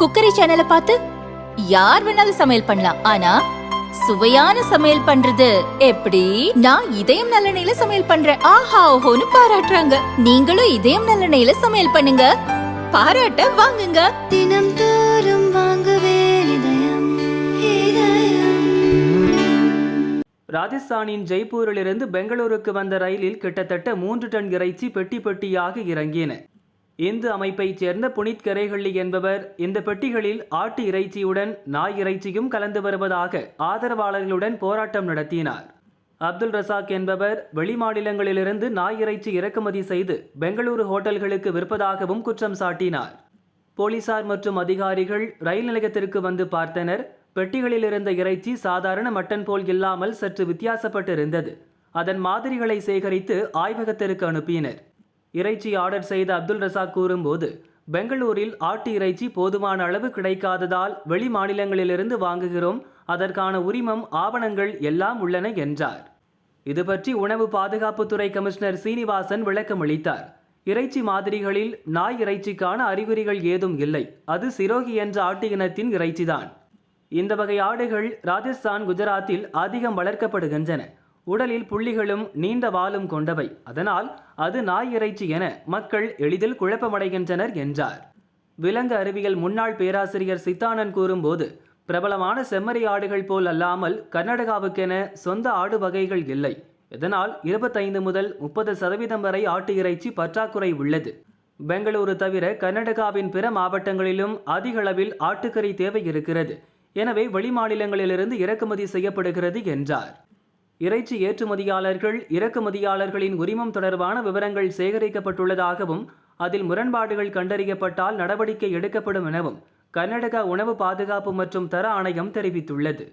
Cookery சேனலை பார்த்து யார் வேணாலும் சமையல் பண்ணலாம். ஆனா சுவையான சமையல் பண்றது எப்படி? நான் இதயம் நல்லெண்ணெயில சமையல் பண்றேன். ஆஹா ஓஹோன்னு பாராட்டுறாங்க. நீங்களும் இதயம் நல்லெண்ணெயில சமையல் பண்ணுங்க. பாராட்ட வாங்குங்க. தினம் தோறும் வாங்குவே இதயம் இதயம். ராஜஸ்தானின் ஜெய்ப்பூரிலிருந்து பெங்களூருக்கு வந்த ரயிலில் கிட்டத்தட்ட மூன்று டன் இறைச்சி பெட்டி பெட்டியாக இறங்கின. இந்து அமைப்பைச் சேர்ந்த புனித் கரேகள்ளி என்பவர் இந்த பெட்டிகளில் ஆட்டு இறைச்சியுடன் நாய் இறைச்சியும் கலந்து வருவதாக ஆதரவாளர்களுடன் போராட்டம் நடத்தினார். அப்துல் ரசாக் என்பவர் வெளிமாநிலங்களிலிருந்து நாய் இறைச்சி இறக்குமதி செய்து பெங்களூரு ஹோட்டல்களுக்கு விற்பதாகவும் குற்றம் சாட்டினார். போலீசார் மற்றும் அதிகாரிகள் ரயில் நிலையத்திற்கு வந்து பார்த்தனர். பெட்டிகளில் இருந்த இறைச்சி சாதாரண மட்டன் போல் இல்லாமல் சற்று வித்தியாசப்பட்டிருந்தது. அதன் மாதிரிகளை சேகரித்து ஆய்வகத்திற்கு அனுப்பினர். இறைச்சி ஆர்டர் செய்த அப்துல் ரசாக் கூறும்போது பெங்களூரில் ஆட்டு இறைச்சி போதுமான அளவு கிடைக்காததால் வெளி மாநிலங்களிலிருந்து வாங்குகிறோம் அதற்கான உரிமம் ஆவணங்கள் எல்லாம் உள்ளன என்றார். இது பற்றி உணவு பாதுகாப்புத்துறை கமிஷனர் சீனிவாசன் விளக்கமளித்தார் இறைச்சி மாதிரிகளில் நாய் இறைச்சிக்கான அறிகுறிகள் ஏதும் இல்லை. அது சிரோகி என்ற ஆட்டு இனத்தின் இறைச்சிதான். இந்த வகை ஆடுகள் ராஜஸ்தான் குஜராத்தில் அதிகம் வளர்க்கப்படுகின்றன. உடலில் புள்ளிகளும் நீண்ட வாலும் கொண்டவை. அதனால் அது நாய் இறைச்சி என மக்கள் எளிதில் குழப்பமடைகின்றனர் என்றார். விலங்கு அறிவியல் முன்னாள் பேராசிரியர் சித்தானன் கூறும்போது பிரபலமான செம்மறி ஆடுகள் போல் அல்லாமல் கர்நாடகாவுக்கென சொந்த ஆடு வகைகள் இல்லை. இதனால் இருபத்தைந்து முதல் முப்பது சதவீதம் வரை ஆட்டு இறைச்சி பற்றாக்குறை உள்ளது. பெங்களூரு தவிர கர்நாடகாவின் பிற மாவட்டங்களிலும் அதிக அளவில் ஆட்டுக்கறி தேவை இருக்கிறது. எனவே வெளிமாநிலங்களிலிருந்து இறக்குமதி செய்யப்படுகிறது என்றார். இறைச்சி ஏற்றுமதியாளர்கள் இறக்குமதியாளர்களின் உரிமம் தொடர்பான விவரங்கள் சேகரிக்கப்பட்டுள்ளதாகவும் அதில் முரண்பாடுகள் கண்டறியப்பட்டால் நடவடிக்கை எடுக்கப்படும் எனவும் கர்நாடகா உணவு பாதுகாப்பு மற்றும் தர ஆணையம் தெரிவித்துள்ளது.